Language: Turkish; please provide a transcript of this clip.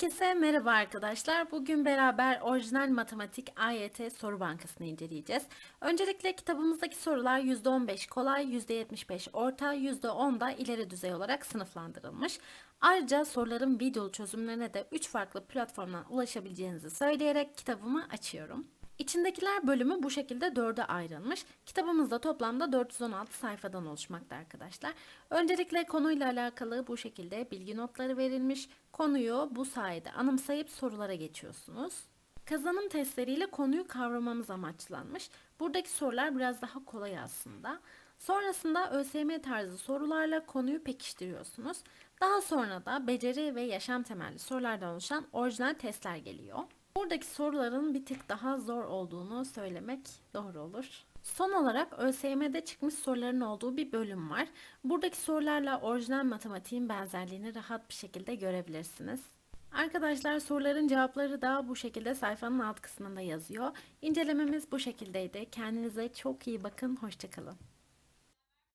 Herkese merhaba arkadaşlar. Bugün beraber orijinal matematik AYT soru bankasını inceleyeceğiz. Öncelikle kitabımızdaki sorular %15 kolay, %75 orta, %10 da ileri düzey olarak sınıflandırılmış. Ayrıca soruların videolu çözümlerine de 3 farklı platformdan ulaşabileceğinizi söyleyerek kitabımı açıyorum. İçindekiler bölümü bu şekilde dörde ayrılmış. Kitabımızda toplamda 416 sayfadan oluşmakta arkadaşlar. Öncelikle konuyla alakalı bu şekilde bilgi notları verilmiş. Konuyu bu sayede anımsayıp sorulara geçiyorsunuz. Kazanım testleriyle konuyu kavramamız amaçlanmış. Buradaki sorular biraz daha kolay aslında. Sonrasında ÖSYM tarzı sorularla konuyu pekiştiriyorsunuz. Daha sonra da beceri ve yaşam temelli sorulardan oluşan orijinal testler geliyor. Buradaki soruların bir tık daha zor olduğunu söylemek doğru olur. Son olarak ÖSYM'de çıkmış soruların olduğu bir bölüm var. Buradaki sorularla orijinal matematiğin benzerliğini rahat bir şekilde görebilirsiniz. Arkadaşlar soruların cevapları da bu şekilde sayfanın alt kısmında yazıyor. İncelememiz bu şekildeydi. Kendinize çok iyi bakın. Hoşçakalın.